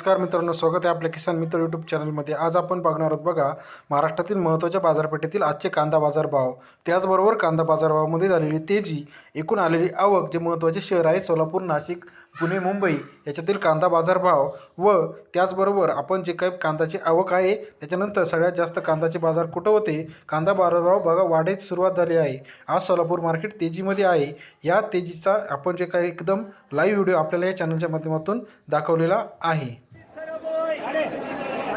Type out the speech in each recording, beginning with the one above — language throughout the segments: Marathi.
नमस्कार मित्रांनो स्वागत आहे आपल्या किसान मित्र यूट्यूब चॅनलमध्ये आज आपण बघणार आहोत बघा महाराष्ट्रातील महत्त्वाच्या बाजारपेठेतील आजचे कांदा बाजार भाव. त्याचबरोबर कांदा बाजारभावामध्ये झालेली तेजी एकूण आलेली आवक जे महत्त्वाचे शहर आहे सोलापूर नाशिक पुणे मुंबई याच्यातील कांदा बाजारभाव व त्याचबरोबर आपण जे काही कांद्याची आवक आहे त्याच्यानंतर सगळ्यात जास्त कांद्याचे बाजार कुठं होते? कांदा बाजारभाव बघा वाढीस सुरुवात झाली आहे. आज सोलापूर मार्केट तेजीमध्ये आहे. या तेजीचा आपण जे काही एकदम लाईव्ह व्हिडिओ आपल्याला या चॅनलच्या माध्यमातून दाखवलेला आहे.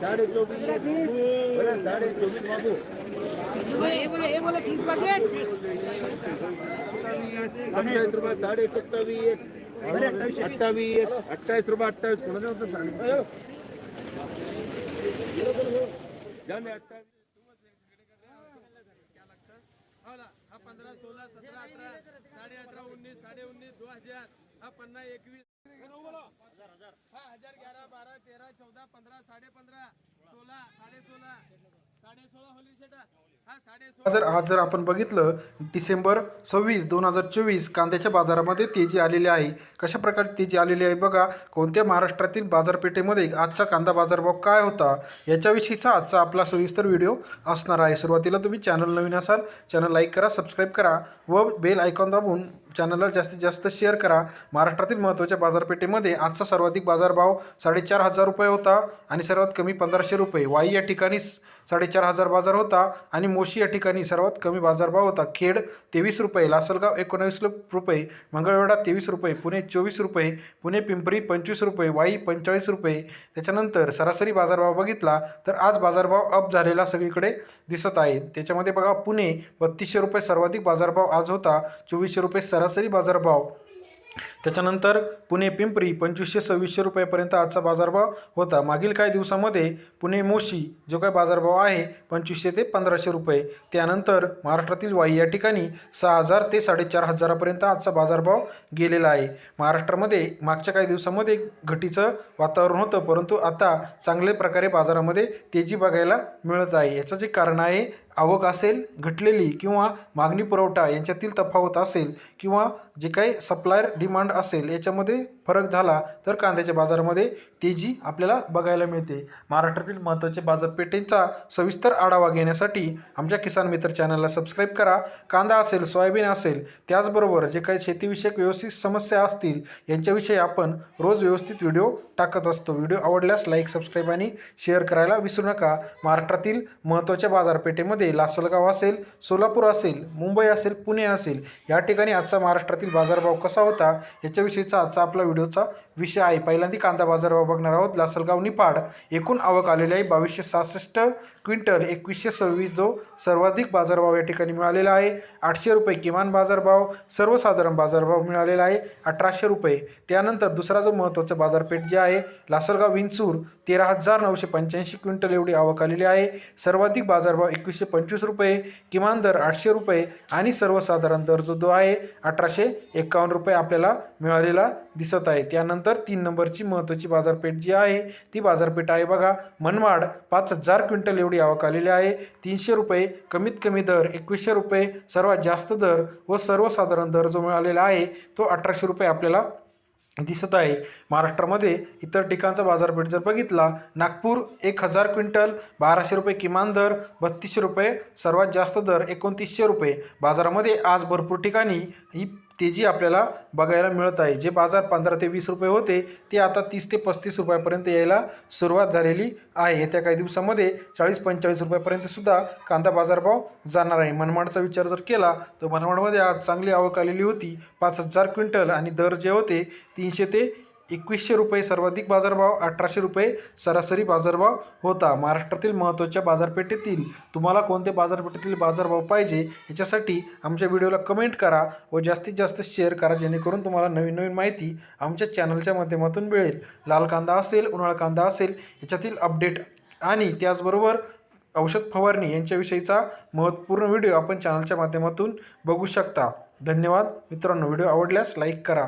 साडे चोवीस चौबीस साढ़े चौबीस बाबू सत्तावीस रुपये साडे सत्तावीस अठ्ठावीस अठ्ठावीस रुपये अठ्ठावीस कोणाचं होतं सांग अठ्ठावीस हा पंधरा सोळा सतरा अठरा साडे अठरा उन्नीस साडे उन्नीस दोन हजार हा पन्नास एकवीस हा हजार ग्यारा बारा तेरा चौदा पंधरा साडे पंधरा. सोळा जर आज जर आपण बघितलं डिसेंबर सव्वीस दोन हजार चोवीस कांद्याच्या बाजारामध्ये तेजी आलेली आहे. कशा प्रकारे तेजी आलेली आहे बघा कोणत्या महाराष्ट्रातील बाजारपेठेमध्ये आजचा कांदा बाजारभाव काय होता याच्याविषयीचा आजचा आपला सविस्तर व्हिडिओ असणार आहे. सुरुवातीला तुम्ही चॅनल नवीन असाल चॅनल लाईक करा सबस्क्राईब करा व बेल आयकॉन दाबून चॅनलला जास्तीत जास्त शेअर करा. महाराष्ट्रातील महत्त्वाच्या बाजारपेठेमध्ये आजचा सर्वाधिक बाजारभाव साडेचार हजार रुपये होता आणि सर्वात कमी पंधराशे रुपये. वाई या ठिकाणी स- साडेचार हजार बाजार होता आणि मोशी या ठिकाणी सर्वात कमी बाजारभाव होता. खेड तेवीस रुपये लासलगाव एकोणावीस रुपये मंगळवेढा तेवीस रुपये पुणे चोवीस रुपये पुणे पिंपरी पंचवीस रुपये वाई पंचेचाळीस रुपये. त्याच्यानंतर सरासरी बाजारभाव बघितला तर आज बाजारभाव अप झालेला सगळीकडे दिसत आहे. त्याच्यामध्ये बघा पुणे बत्तीसशे रुपये सर्वाधिक बाजारभाव आज होता. चोवीसशे रुपये सरासरी बाजारभाव त्याच्यानंतर पुणे पिंपरी पंचवीसशे सव्वीसशे रुपयापर्यंत आजचा बाजारभाव होता. मागील काही दिवसामध्ये पुणे मोशी जो काही बाजारभाव आहे पंचवीसशे ते पंधराशे रुपये. त्यानंतर महाराष्ट्रातील वाई या ठिकाणी सहा हजार ते साडेचार हजारापर्यंत आजचा बाजारभाव गेलेला आहे. महाराष्ट्रामध्ये मागच्या काही दिवसामध्ये घटीचं वातावरण होतं परंतु आता चांगल्या प्रकारे बाजारामध्ये तेजी बघायला मिळत आहे. याचं जे कारण आहे आवक असेल घटलेली किंवा मागणी पुरवठा यांच्यातील तफावत असेल किंवा जे काही सप्लायर डिमांड असेल याच्यामध्ये फरक झाला तर कांद्याच्या बाजारामध्ये तेजी आपल्याला बघायला मिळते. महाराष्ट्रातील महत्त्वाच्या बाजारपेठेंचा सविस्तर आढावा घेण्यासाठी आमच्या किसान मित्र चॅनलला सबस्क्राईब करा. कांदा असेल सोयाबीन असेल त्याचबरोबर जे काही शेतीविषयक व्यवस्थित समस्या असतील यांच्याविषयी आपण रोज व्यवस्थित व्हिडिओ टाकत असतो. व्हिडिओ आवडल्यास लाईक सबस्क्राईब आणि शेअर करायला विसरू नका. महाराष्ट्रातील महत्त्वाच्या बाजारपेठेमध्ये लासलगाव असेल सोलापूर असेल मुंबई असेल पुणे असेल या ठिकाणी आजचा महाराष्ट्रातील बाजारभाव कसा होता याच्याविषयीचा आजचा आपला व्हिडिओचा विषय आहे. पहिल्यांदा कांदा बाजारभाव बघणार आहोत. लासलगाव निफाड एकूण आवक आलेली आहे. बावीसशे सहासष्ट क्विंटल एकवीसशे सव्वीस जो सर्वाधिक बाजारभाव या ठिकाणी मिळालेला आहे. आठशे रुपये किमान बाजारभाव सर्वसाधारण बाजारभाव मिळालेला आहे. अठराशे रुपये. त्यानंतर दुसरा जो महत्त्वाचा बाजारपेठ जे आहे लासलगाव विंचूर तेरा हजार नऊशे पंच्याऐंशी क्विंटल एवढी आवक आलेली आहे. सर्वाधिक बाजारभाव एकवीसशे पंचवीस रुपये. किमान दर आठशे रुपये आणि सर्वसाधारण दर जो जो आहे अठराशे एकावन्न रुपये आपल्याला मिळालेला दिसत आहे त्यानंतर तीन नंबरची महत्त्वाची बाजारपेठ जी आहे ती बाजारपेठ आहे बघा मनमाड पाच हजार क्विंटल एवढी आवक आलेली आहे. तीनशे रुपये कमीत कमी दर एकवीसशे रुपये सर्वात जास्त दर व सर्वसाधारण दर जो मिळालेला आहे तो अठराशे रुपये आपल्याला दिसत आहे. महाराष्ट्रामध्ये इतर ठिकाणचा बाजारपेठ जर बघितला नागपूर एक हजार क्विंटल बाराशे रुपये किमान दर बत्तीसशे रुपये सर्वात जास्त दर एकोणतीसशे रुपये. बाजारामध्ये आज भरपूर ठिकाणी ही तेजी आपल्याला बघायला मिळत आहे जे बाजार पंधरा ते वीस रुपये होते ते आता तीस ते पस्तीस रुपयापर्यंत यायला सुरुवात झालेली आहे. येत्या काही दिवसामध्ये चाळीस पंचेचाळीस रुपयापर्यंतसुद्धा कांदा बाजारभाव जाणार आहे. मनमाडचा विचार जर केला तर मनमाडमध्ये आज चांगली आवक आलेली होती. पाच हजार क्विंटल आणि दर जे होते तीनशे ते एकवीसशे रुपये सर्वाधिक बाजारभाव अठराशे रुपये सरासरी बाजारभाव होता. महाराष्ट्रातील महत्त्वाच्या बाजारपेठेतील तुम्हाला कोणत्या बाजारपेठेतील बाजारभाव पाहिजे याच्यासाठी आमच्या व्हिडिओला कमेंट करा व जास्तीत जास्त शेअर करा जेणेकरून तुम्हाला नवीन नवीन माहिती आमच्या चॅनलच्या माध्यमातून मिळेल. लाल कांदा असेल उन्हाळा कांदा असेल याच्यातील अपडेट आणि त्याचबरोबर औषध फवारणी यांच्याविषयीचा महत्त्वपूर्ण व्हिडिओ आपण चॅनलच्या माध्यमातून बघू शकता. धन्यवाद मित्रांनो व्हिडिओ आवडल्यास लाईक करा.